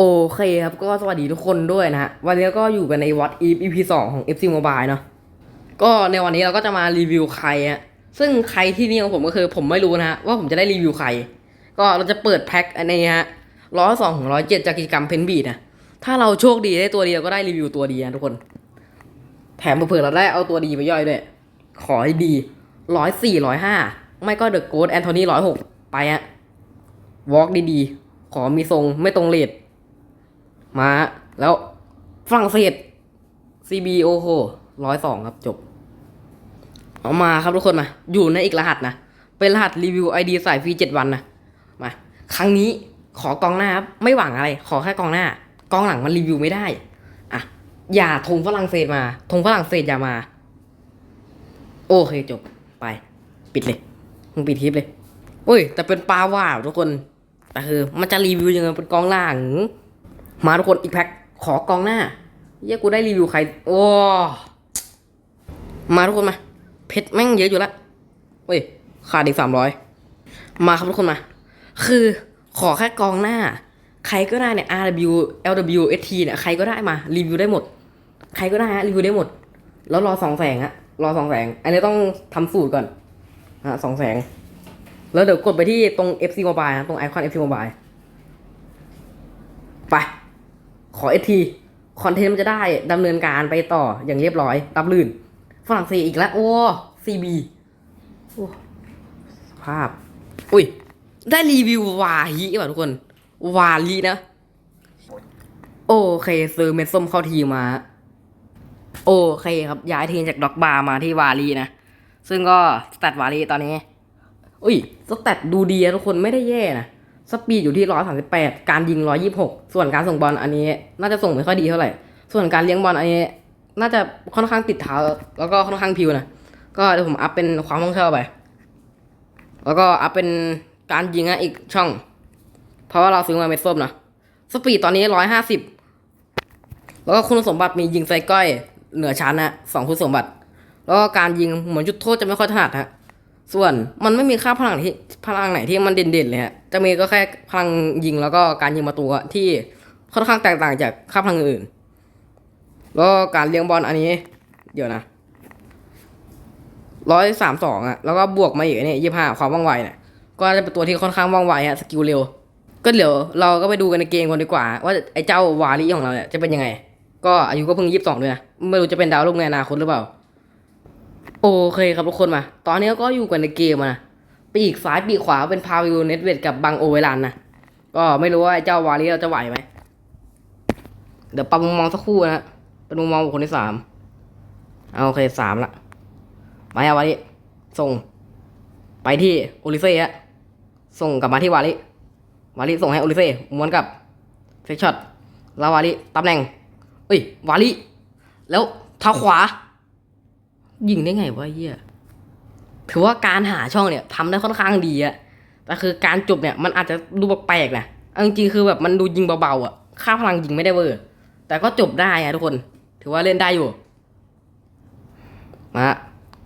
โอเคครับ ก็สวัสดีทุกคนด้วยนะฮะ วันนี้ก็อยู่กันในวัด e EP สองของ FC Mobile เนาะก็ในวันนี้เราก็จะมารีวิวใครอะซึ่งใครที่นี่ของผมก็คือผมไม่รู้นะฮะ ว่าผมจะได้รีวิวใคร ก็เราจะเปิดแพ็คอันนี้ฮะร้อยสองถึงร้อยเจ็ดจากกิจกรรมเพนบีนะถ้าเราโชคดีได้ตัวเดียวก็ได้รีวิวตัวดีนะทุกคน แถมเผื่อเราได้เอาตัวดีไปย่อยด้วย ขอให้ดีร้อยสี่ร้อยห้าไม่ก็เดอะโกดแอนโทนีร้อยหกไปอะวอล์กดีๆ ขอมีทรงไม่ตรงเลท มาแล้วฝรั่งเศส CB โอโหร้อยสองครับจบ เอามาครับทุกคนมา อยู่ในอีกรหัสนะ เป็นรหัสรีวิว ID สายฟรีเจ็ดวันนะมา ครั้งนี้ขอกองหน้าครับ ไม่หวังอะไร ขอแค่กองหน้ากองหลังมันรีวิวไม่ได้อะอย่าธงฝรั่งเศสมาธงฝรั่งเศสอย่ามา โอเคจบไป ปิดเลยมึงปิดคลิปเลยโอ้ย แต่เป็นปลาว่าวทุกคนแต่คือมันจะรีวิวยังไงเป็นกองหลัง มาทุกคนอีกแพ็คขอกองหน้าเยี่ยกูได้รีวิวใคร โอ้มาทุกคนมา เพชรแม่งเยอะอยู่ละเว้ยขาดอีกสามร้อยมาครับทุกคนมา คือขอแค่กองหน้า ใครก็ได้เนี่ย RW LW ST เนี่ยใครก็ได้มารีวิวได้หมด ใครก็ได้ฮะรีวิวได้หมด แล้วรอสองแสงอะรอสองแสง อันนี้ต้องทำสูตรก่อนฮะสองแสง แล้วเดี๋ยวกดไปที่ตรง FC Mobile นะตรงไอคอน FC Mobile ไป ขอ ST คอนเทนต์มันจะได้ดำเนินการไปต่ออย่างเรียบร้อยรับลื่น ฝรั่งเศสอีกแล้ว โอ้ CB โอ้สภาพ อุ้ย ได้รีวิววาฮิว่ะทุกคน วาลีนะ โอเคซื้อเม็ดส้มเข้าทีมมาโอเคครับย้ายทีมจากด็อกบาร์มาที่วาลีนะ ซึ่งก็สแตทวาลีตอนนี้ อุ้ยสแตทดูดีนะทุกคนไม่ได้แย่นะ สปีดอยู่ที่ร้อยสามสิบแปดการยิงร้อยี่หกส่วนการส่งบอลอันนี้ น่าจะส่งไม่ค่อยดีเท่าไหร่ ส่วนการเลี้ยงบอลอันนี้ น่าจะค่อนข้างติดเท้า แล้วก็ค่อนข้างพิวนะ ก็เดี๋ยวผมอัพเป็นความคล่องแคล่วไป แล้วก็อัพเป็นการยิงอะอีกช่อง เพราะว่าเราซื้อมาเม็ดส้มนะ สปีดตอนนี้ร้อยห้าสิบแล้วก็คุณสมบัติมียิงไซก้อย เหนือชั้นนะสองคุณสมบัติ แล้วก็การยิงเหมือนจุดโทษจะไม่ค่อยถนัดฮะ ส่วนมันไม่มีค่าพลังที่พลังไหนที่มันเด่นๆเลยฮะจะมีก็แค่พลังยิงแล้วก็การยิงประตูที่ค่อนข้างแตกต่างจากค่าพลังอื่น แล้วการเลี้ยงบอลอันนี้ เดี๋ยวนะร้อยสามสองอะแล้วก็บวกมาอีกนเนี่ยยี่ห้าความว่องไวเนี่ยก็จะเป็นตัวที่ค่อนข้างว่องไวฮะสกิลเร็ว ก็เดี๋ยวเราก็ไปดูกันในเกมกันดีกว่า ว่าไอ้เจ้าวาลีของเราเนี่ยจะเป็นยังไง ก็อายุก็เพิ่งยี่สิบสองด้วยนะไม่รู้จะเป็นดาวรุ่งในอนาคตหรือเปล่า โอเคครับทุกคนมา ตอนนี้ก็อยู่กันในเกมอะนะปีกซ้ายปีกขวาเป็นพาวิลเน็ตเวดกับบังโอเวลันนะ ก็ไม่รู้ว่าไอ้เจ้าวาลีเราจะไหวไหม เดี๋ยวปรับมุมมองสักครู่นะเป็นมุมมองของคนที่สามเอาโอเคสามละมาเอาวาลีส่ง ไปที่โอลิเซ่ฮะส่งกลับมาที่วาลีวาลีส่งให้โอลิเซ่ม้วนกับเฟกช็อตแล้ววาลีตำแหน่งเอ้ยวาลีแล้วเท้าขวา ยิงได้ไงวะเฮียถือว่าการหาช่องเนี่ยทำได้ค่อนข้างดีอะแต่คือการจบเนี่ยมันอาจจะดูแปลกนะเอาจริงๆคือแบบมันดูยิงเบาๆอะค่าพลังยิงไม่ได้เวอร์แต่ก็จบได้อะทุกคน ถือว่าเล่นได้อยู่ มา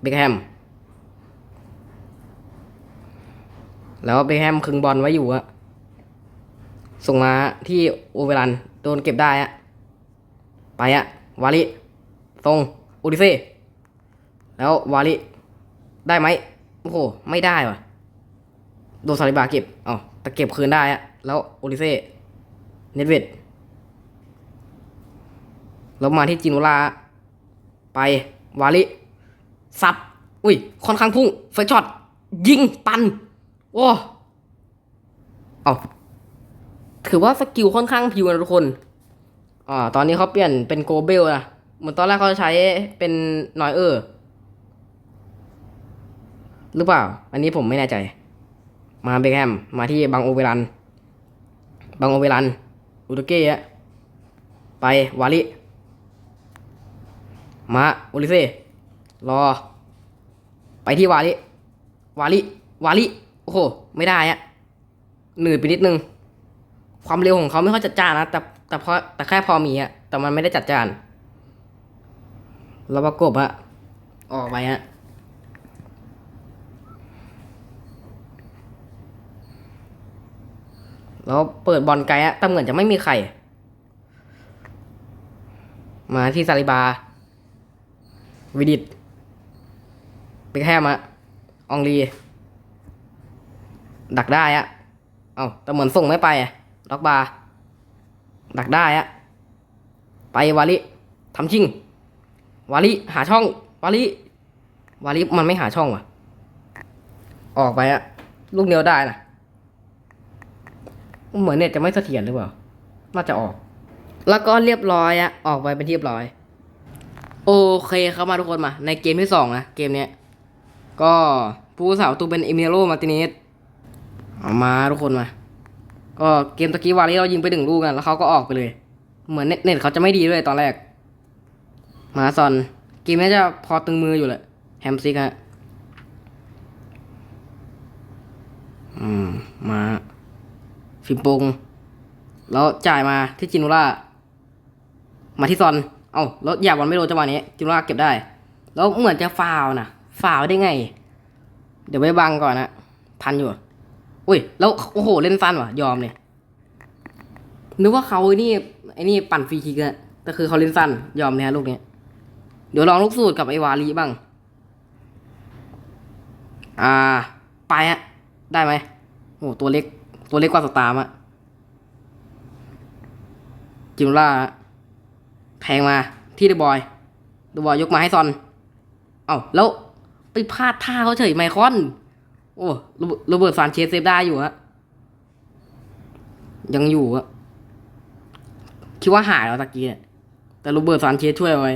เบคแฮม แล้วเบคแฮมคึงบอลไว้อยู่อะส่งมาที่โอเวรันโดนเก็บได้อะไปอะวาลิทรงอูดิเซ่ แล้ววาลิได้ไหมโอ้โห ไม่ได้ว่ะ โดนซาลิบาเก็บอ๋อแต่เก็บคืนได้อะแล้วโอลิเซ่เนตเวดแล้วมาที่จิโนลา ไปวาลิซับ อุ้ย ค่อนข้างพุ่งเฟรช็อต ยิงปัน โอ้เอาถือว่าสกิลค่อนข้างพิวนะทุกคนอ่าตอนนี้เขาเปลี่ยนเป็นโกเบลนะ เหมือนตอนแรกเขาใช้เป็นนอยเออร์ หรือเปล่า อันนี้ผมไม่แน่ใจ มาเบคแฮมมาที่บังโอเวรันบังโอเวรันอุตเก้ะไปวาลิมาโอลิเซ่รอ ไปที่วาลิวาลิวาลิโอ้โห ไม่ได้อะหนืดไปนิดนึง ความเร็วของเขาไม่ค่อยจัดจ้านนะ แต่แต่พอแต่แค่พอมีอะแต่มันไม่ได้จัดจ้านแล้วประกบอะออกไปฮะ แล้วเปิดบอลไกลอะแต่เหมือนจะไม่มีใคร มาที่ซาลิบา วิดิตไปแค่มาอองลีดักได้อะเอ้าแต่เหมือนส่งไม่ไปอะล็อกบา ดักได้อะไปวาลิทำชิง วาลิหาช่อง วาลิ วาลิมันไม่หาช่องว่ะ ออกไปอะลูกเดียวได้นะ เหมือนเน็ตจะไม่เสถียรหรือเปล่า น่าจะออก แล้วก็เรียบร้อยอะออกไปเป็นที่เรียบร้อย โอเคครับมาทุกคนมา ในเกมที่สองนะ เกมเนี้ย ก็ผู้สาวตูเป็นเอมิโลมาติเนสเอามาทุกคนมา ก็เกมตะกี้วาลีเรายิงไปหนึ่งลูกกันแล้วเขาก็ออกไปเลย เหมือนเน็ตเน็ตเขาจะไม่ดีด้วยตอนแรก มาซอนเกมนี้จะพอตึงมืออยู่แหละแฮมซิกฮะอืม มา ฟิมปงแล้วจ่ายมาที่จินูล่ามาที่ซอน เอ้าแล้วอยากบอลไม่โดนจังหวะนี้จินูล่าเก็บได้ แล้วเหมือนจะฟาวนะฟาวได้ไง เดี๋ยวไปบังก่อนนะพันอยู่ อุ้ย แล้วโอ้โหเล่นสั้นว่ะ ยอมเลยนึกว่าเขาไอ้นี่ไอ้นี่ปั่นฟรีคิกอะแต่คือเขาเล่นสั้น ยอมเนี่ยลูกเนี้ยเดี๋ยวลองลูกสูตรกับไอวาลีบ้าง อ่า ไปอะได้ไหมโอ้ตัวเล็ก ตัวเล็กกว่าสตาร์มอะจิมล่าแทงมาที่เดอะบอยเดอะบอยยกมาให้ซอน เอ้าแล้วไปพลาดท่าเขาเฉยไมคอน โอ้โรเบิร์ตโรเบิร์ตซานเชสเซฟได้อยู่ฮะยังอยู่อะคิดว่าหายแล้วตะกี้เนี่ยแต่โรเบิร์ตซานเชสช่วยเอาไว้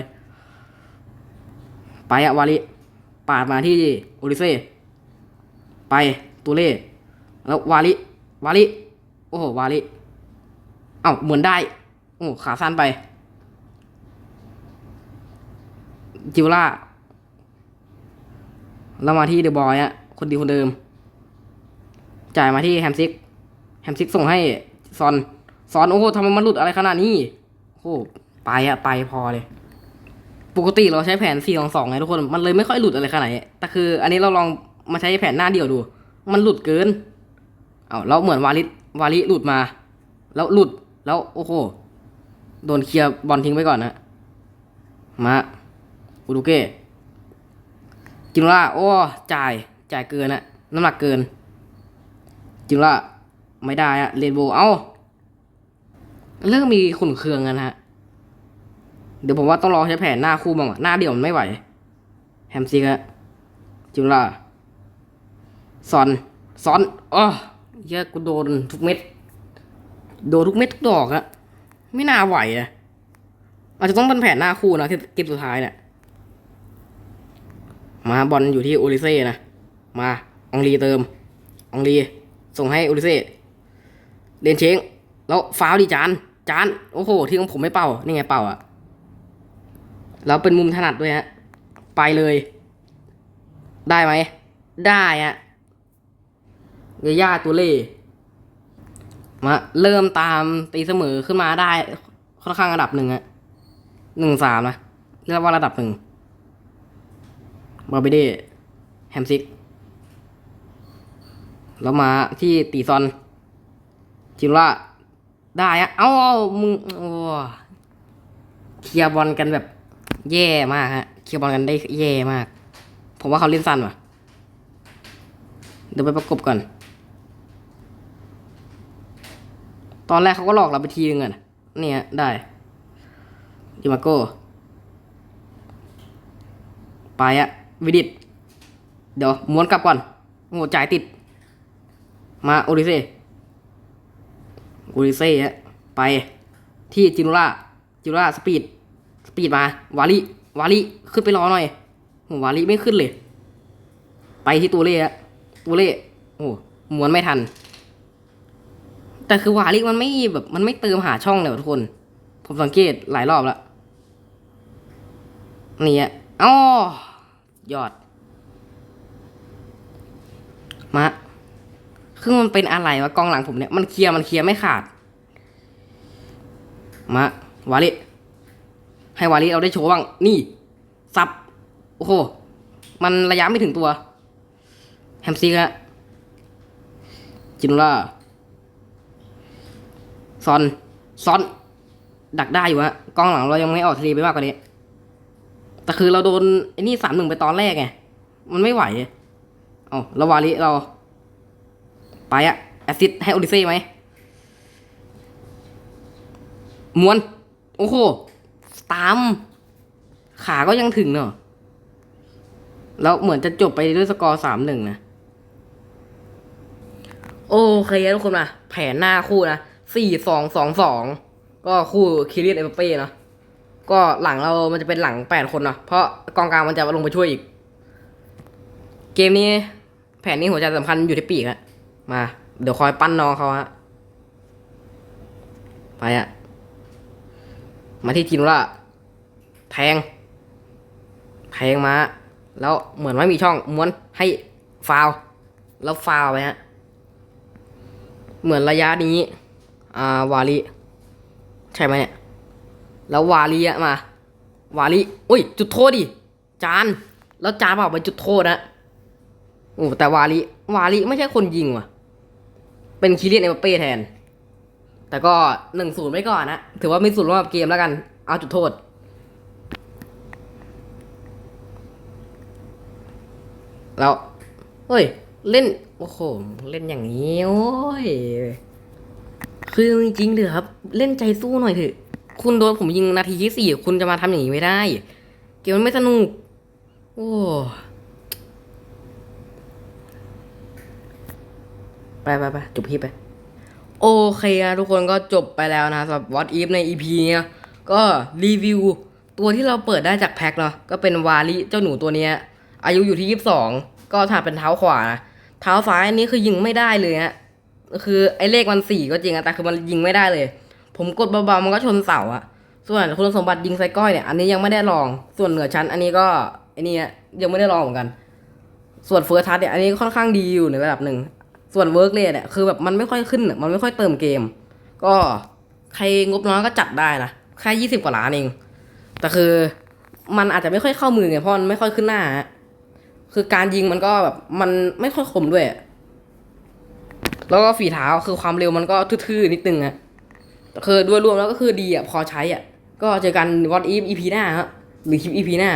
ไปอะวาลิปาดมาที่โอริเซ่ไปตูเล่แล้ววาลิ วาลิโอ้โหวาลิเอ้าเหมือนได้ โอ้ขาสั้นไป จิวล่าแล้วมาที่เดอะบอยอะคนดีคนเดิม จ่ายมาที่แฮมซิก แฮมซิกส่งให้ซอน ซอนโอ้โหทำไมมันหลุดอะไรขนาดนี้ โอ้โหไปอะไปพอเลย ปกติเราใช้แผน4 2 2ไงทุกคน มันเลยไม่ค่อยหลุดอะไรขนาดนี้แต่คือ อันนี้เราลองมาใช้แผนหน้าเดียวดู มันหลุดเกิน เอาแล้วเหมือนวาลิสวาลิหลุดมา แล้วหลุดแล้วโอ้โหโดนเคลียร์บอลทิ้งไปก่อนนะมาอูดูเก้จินล่าโอ้จ่ายจ่ายเกินอะน้ำหนักเกิน จินล่าไม่ได้อะเรนโบว์เอ้าเรื่องมีขุนเคืองกันฮะ เดี๋ยวผมว่าต้องรอใช้แผนหน้าคู่บ้างอะหน้าเดี่ยวมันไม่ไหว แฮมซิกอะจินล่าซอนซอนอ๋อ เยอะกูโดนทุกเม็ด โดนทุกเม็ดทุกดอกอะไม่น่าไหวอะอาจจะต้องเป็นแผนหน้าคู่นะที่เกมสุดท้ายเนี่ยมาบอลอยู่ที่โอลิเซ่นะ มาองลีเติมองลีส่งให้โอลิเซ่เลียนเชงแล้วฟาวดิจานจานโอ้โห ที่ของผมไม่เป่า นี่ไงเป่าอะแล้วเป็นมุมถนัดด้วยฮะไปเลย ได้ไหม ได้อะ ยาย่าตัวเล่มาเริ่มตามตีเสมอขึ้นมาได้ค่อนข้างระดับหนึ่งอะหนึ่งสามนะเรียกว่าระดับหนึ่งบาร์เบเดแฮมซิก แล้วมาที่ตีซอน จิมล่าได้อะเอ้ามึงโอ้เคลียร์บอลกันแบบ แย่มากฮะเคลียร์บอลกันได้แย่มาก ผมว่าเขาเล่นสั้นว่ะ เดี๋ยวไปประกบก่อน ตอนแรกเขาก็หลอกเราไปทีนึงอะเนี่ยได้ดิมาโก้ไปอะวิดิตเดี๋ยวม้วนกลับก่อนโอ้จ่ายติด มาโอริเซ่โอริเซ่ฮะไปที่จินุล่าจินุล่าสปีดสปีดมาวาลีวาลีขึ้นไปรอหน่อยโหวาลีไม่ขึ้นเลย ไปที่ตัวเล่ฮะตัวเล่โอ้ม้วนไม่ทัน แต่คือวาลิมันไม่แบบ มันไม่เติมหาช่องเลยทุกคน ผมสังเกตหลายรอบแล้วนี่อะอ๋อยอด มา คือมันเป็นอะไรวะกองหลังผมเนี่ย มันเคลียร์มันเคลียร์ไม่ขาด มาวาลิให้วาลิเราได้โชว์บ้าง นี่ซับ โอ้โห มันระยะไม่ถึงตัว แฮมซีกะจินล่า ซอนซอน ดักได้อยู่ฮะกองหลังเรายังไม่ออกทะเลไปมากกว่านี้ แต่คือเราโดนไอ้นี่สามหนึ่งไปตอนแรกไง มันไม่ไหวเอ๋อแล้วาลิเรา ไปอะแอซิดให้โอดิเซ่ไหมมวน โอ้โห ตาม ขาก็ยังถึงเนอะแล้วเหมือนจะจบไปด้วยสกอร์สามหนึ่งนะ โอเคทุกคนนะแผนหน้าคู่นะ สี่สองสองสองก็คู่คิริยเอเป้เนาะก็หลังเรามันจะเป็นหลังแปดคนเนาะเพราะกองกลางมันจะลงไปช่วยอีก เกมนี้แผนนี้หัวใจสำคัญอยู่ที่ปีกอะมา เดี๋ยวคอยปั้นน้องเขาฮะไปอะมาที่จินุระแทง แทงมา แล้วเหมือนไม่มีช่องม้วนให้ฟาว แล้วฟาวไปฮะ เหมือนระยะนี้ อ่าวาลีใช่ไหมเนี่ย แล้ววาลีอะมา วาลีอุ้ย จุดโทษดิ จาน แล้วจานบอกไปจุดโทษนะโอ้แต่วาลีวาลีไม่ใช่คนยิงว่ะ เป็นคิเลียนเอมบัปเป้แทน แต่ก็หนึ่งศูนย์ไว้ก่อนนะ ถือว่ามีส่วนร่วมกับเกมแล้วกัน เอาจุดโทษแล้วเฮ้ย เล่น โอ้โห เล่นอย่างนี้ โอ้ย คือจริงๆเถอะครับ เล่นใจสู้หน่อยเถอะ คุณโดนผมยิงนาทีที่สี่คุณจะมาทำอย่างนี้ไม่ได้ เกมมันไม่สนุก โอ้ไปไปไปจบคลิปไป โอเคนะทุกคนก็จบไปแล้วนะสำหรับ What If ใน EP เนี้ยก็รีวิว ตัวที่เราเปิดได้จากแพ็คเนาะก็เป็นวาลิเจ้าหนูตัวเนี้ย อายุอยู่ที่ 22 ก็ถ้าเป็นเท้าขวานะเท้าซ้ายอันนี้คือยิงไม่ได้เลยฮะ คือไอ้เลขมันสี่ก็จริงอะแต่คือมันยิงไม่ได้เลย ผมกดเบาๆมันก็ชนเสาอะส่วนคุณสมบัติยิงไซก้อยเนี่ยอันนี้ยังไม่ได้ลอง ส่วนเหนือชั้นอันนี้ก็ไอ้นี่ยังไม่ได้ลองเหมือนกัน ส่วนเฟิร์สทัชเนี่ยอันนี้ค่อนข้างดีอยู่ในระดับหนึ่ง ส่วนเวิร์กเรทเนี่ยคือแบบมันไม่ค่อยขึ้นมันไม่ค่อยเติมเกม ก็ใครงบน้อยก็จัดได้นะแค่ยี่สิบกว่าล้านเองแต่คือมันอาจจะไม่ค่อยเข้ามือไงเพราะมันไม่ค่อยขึ้นหน้าฮะคือการยิงมันก็แบบมันไม่ค่อยคมด้วย แล้วก็ฝีเท้าคือความเร็วมันก็ทื่อๆนิดนึงอะคือด้วยรวมแล้วก็คือดีอะพอใช้อะก็เจอกันวอตอีฟอีพีหน้าฮะหรือคลิปอีพีหน้า